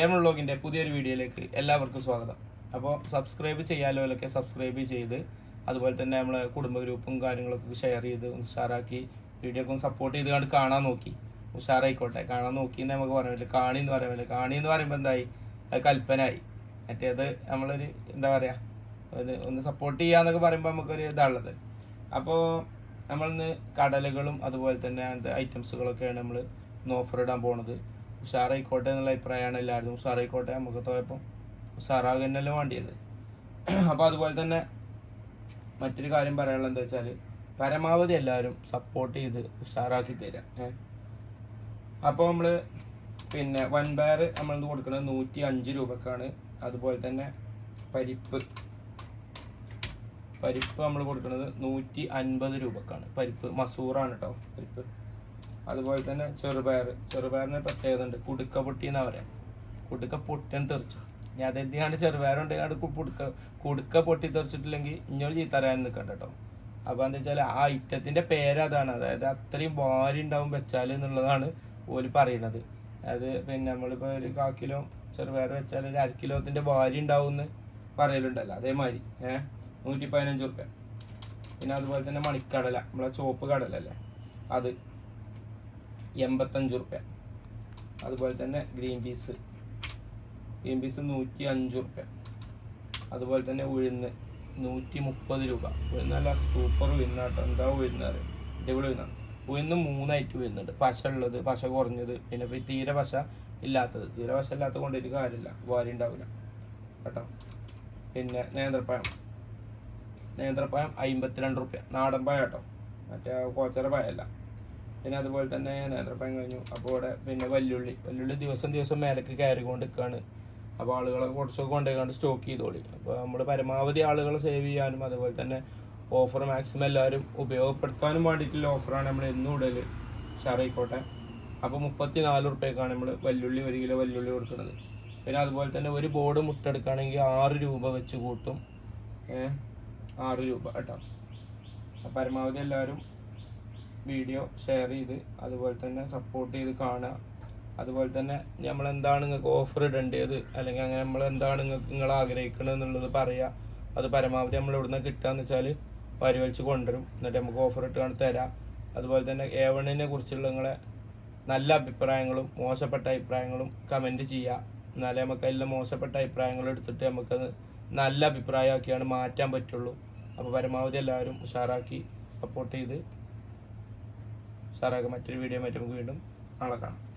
ഏമ വ്ളോഗിന്റെ പുതിയൊരു വീഡിയോയിലേക്ക് എല്ലാവർക്കും സ്വാഗതം. അപ്പോൾ സബ്സ്ക്രൈബ് ചെയ്യാലോലൊക്കെ സബ്സ്ക്രൈബ് ചെയ്ത് അതുപോലെ തന്നെ നമ്മളെ കുടുംബ ഗ്രൂപ്പും കാര്യങ്ങളൊക്കെ ഷെയർ ചെയ്ത് ഉഷാറാക്കി വീഡിയോ ഒക്കെ സപ്പോർട്ട് ചെയ്ത് കണ്ട് കാണാൻ നോക്കി. ഉഷാറായിക്കോട്ടെ. കാണാൻ നോക്കി എന്ന് നമുക്ക് പറയാൻ പറ്റില്ല. കാണി എന്ന് പറയാൻ പറ്റില്ല. കാണി എന്ന് പറയുമ്പോൾ എന്തായി? അത് കൽപ്പനായി. മറ്റേത് നമ്മളൊരു എന്താ പറയുക ഒരു ഒന്ന് സപ്പോർട്ട് ചെയ്യാന്നൊക്കെ പറയുമ്പോൾ നമുക്കൊരു ഇതാണുള്ളത്. അപ്പോൾ നമ്മളിന്ന് കടലുകളും അതുപോലെ തന്നെ അങ്ങനത്തെ ഐറ്റംസുകളൊക്കെയാണ് നമ്മൾ ഇന്ന് ഓഫർ ഇടാൻ പോണത്. ഉഷാറായിക്കോട്ടെ എന്നുള്ള അഭിപ്രായമാണ് എല്ലാവരും. ഉഷാറായിക്കോട്ടെ നമുക്ക് തോയപ്പം ഉഷാറാകുക തന്നെയല്ലേ വേണ്ടിയത്. അപ്പോൾ അതുപോലെ തന്നെ മറ്റൊരു കാര്യം പറയാനുള്ളത് എന്താ വെച്ചാൽ പരമാവധി എല്ലാവരും സപ്പോർട്ട് ചെയ്ത് ഉഷാറാക്കി തരാം. ഏഹ് അപ്പോൾ നമ്മൾ പിന്നെ വൺ ബയർ നമ്മൾ കൊടുക്കുന്നത് നൂറ്റി അഞ്ച് രൂപക്കാണ്. അതുപോലെ തന്നെ പരിപ്പ്. പരിപ്പ് നമ്മൾ കൊടുക്കുന്നത് നൂറ്റി അൻപത് രൂപക്കാണ്. പരിപ്പ് മസൂറാണ് കേട്ടോ പരിപ്പ്. അതുപോലെ തന്നെ ചെറുപയർ ചെറുപയറിന് പ്രത്യേകത ഉണ്ട് കുടുക്ക പൊട്ടി എന്നാ പറയാം. കുടുക്ക പൊട്ടിയാണ് തെറിച്ചു. ഞാൻ അതെന്തിനാണ് ചെറുപയറുണ്ട്? കുടുക്ക കുടുക്ക പൊട്ടി തെറിച്ചിട്ടില്ലെങ്കിൽ ഇഞ്ഞോട് ചീത്ത തരാൻ നിൽക്കണ്ട കേട്ടോ. അപ്പോൾ എന്താ വെച്ചാൽ ആ ഇറ്റത്തിന്റെ പേര് അതാണ്. അതായത് അത്രയും ഭാരി ഉണ്ടാവും വെച്ചാൽ എന്നുള്ളതാണ് ഓൽ പറയുന്നത്. അതായത് പിന്നെ നമ്മളിപ്പോൾ ഒരു കാ കിലോ ചെറുപയർ വെച്ചാൽ ഒരു അര കിലോത്തിന്റെ ഭാരി ഉണ്ടാവും എന്ന് പറയലുണ്ടല്ലോ. അതേമാതിരി. ഏഹ്? നൂറ്റി പതിനഞ്ച് റുപ്യ പിന്നെ അതുപോലെ തന്നെ മണിക്കടല. നമ്മളെ ചോപ്പ് കടലല്ലേ? അത്. എൺപത്തഞ്ച് റുപ്യ അതുപോലെ തന്നെ ഗ്രീൻ പീസ്. ഗ്രീൻ പീസ് നൂറ്റി അഞ്ച് റുപ്യ അതുപോലെ തന്നെ ഉഴുന്ന് നൂറ്റി മുപ്പത് രൂപ ഉഴുന്നല്ല നല്ല സൂപ്പർ ഉഴുന്നാട്ടോ എന്താ ഉഴുന്നത് അടിപൊളി ഉഴുന്ന ഉഴുന്ന് മൂന്നായിട്ട് ഉഴുന്നുണ്ട്. പശ ഉള്ളത് പശ കുറഞ്ഞത് പിന്നെ തീരെ പശ ഇല്ലാത്തത്. തീരെ പശ ഇല്ലാത്തത് ഒരു കാര്യമില്ല. വാരി ഉണ്ടാവില്ല കേട്ടോ? പിന്നെ നേന്ത്രപ്പഴം. നേന്ത്രപ്പഴം അമ്പത്തിരണ്ട് റുപ്യ നാടൻ പഴം കേട്ടോ മറ്റേ കോച്ചറ പഴമല്ല. പിന്നെ അതുപോലെ തന്നെ നേന്ത്രപ്പഴം കഴിഞ്ഞു. അപ്പോൾ ഇവിടെ പിന്നെ വല്ലുള്ളി വല്ലുള്ളി ദിവസം ദിവസം മേലേക്ക് കയറിക്കൊണ്ട് നിൽക്കുകയാണ് അപ്പോൾ ആളുകളൊക്കെ കുറച്ചൊക്കെ കൊണ്ടുപോയിക്കാണ്ട് സ്റ്റോക്ക് ചെയ്തോളി. അപ്പോൾ നമ്മൾ പരമാവധി ആളുകളെ സേവ് ചെയ്യാനും അതുപോലെ തന്നെ ഓഫർ മാക്സിമം എല്ലാവരും ഉപയോഗപ്പെടുത്താനും വേണ്ടിയിട്ടുള്ള ഓഫറാണ് നമ്മൾ എന്നും ഇടൽ ഷാറായിക്കോട്ടെ അപ്പോൾ മുപ്പത്തി നാല് റുപ്യക്കാണ് നമ്മൾ വല്ലുള്ളി ഒരു കിലോ വല്ലുള്ളി കൊടുക്കുന്നത്. പിന്നെ അതുപോലെ തന്നെ ഒരു ബോർഡ് മുട്ടെടുക്കുകയാണെങ്കിൽ ആറ് രൂപ വെച്ച് കൂട്ടും. ആറ് രൂപ കേട്ടോ. പരമാവധി എല്ലാവരും വീഡിയോ ഷെയർ ചെയ്ത് അതുപോലെ തന്നെ സപ്പോർട്ട് ചെയ്ത് കാണുക. അതുപോലെ തന്നെ നമ്മൾ എന്താണ് നിങ്ങൾക്ക് ഓഫർ ഇടേണ്ടത്? അല്ലെങ്കിൽ അങ്ങനെ നമ്മൾ എന്താണ് നിങ്ങൾക്ക് നിങ്ങൾ ആഗ്രഹിക്കുന്നത് എന്നുള്ളത് പറയുക അത് പരമാവധി നമ്മൾ ഇവിടുന്ന് കിട്ടുകയെന്ന് വെച്ചാൽ പരിവലിച്ച് കൊണ്ടുവരും. എന്നിട്ട് നമുക്ക് ഓഫർ ഇട്ട് കാണാൻ തരാം. അതുപോലെ തന്നെ ഏവണിനെ കുറിച്ചുള്ള നിങ്ങളെ നല്ല അഭിപ്രായങ്ങളും മോശപ്പെട്ട അഭിപ്രായങ്ങളും കമന്റ് ചെയ്യുക എന്നാലേ നമുക്ക് അതിലെ മോശപ്പെട്ട അഭിപ്രായങ്ങൾ എടുത്തിട്ട് നമുക്കത് നല്ല അഭിപ്രായമാക്കിയാണ് മാറ്റാൻ പറ്റുള്ളൂ. അപ്പോൾ പരമാവധി എല്ലാവരും ഉഷാറാക്കി സപ്പോർട്ട് ചെയ്ത് ഉഷാറാക്കി മറ്റൊരു വീഡിയോ മറ്റും നമുക്ക് വീണ്ടും നാളെ കാണാം.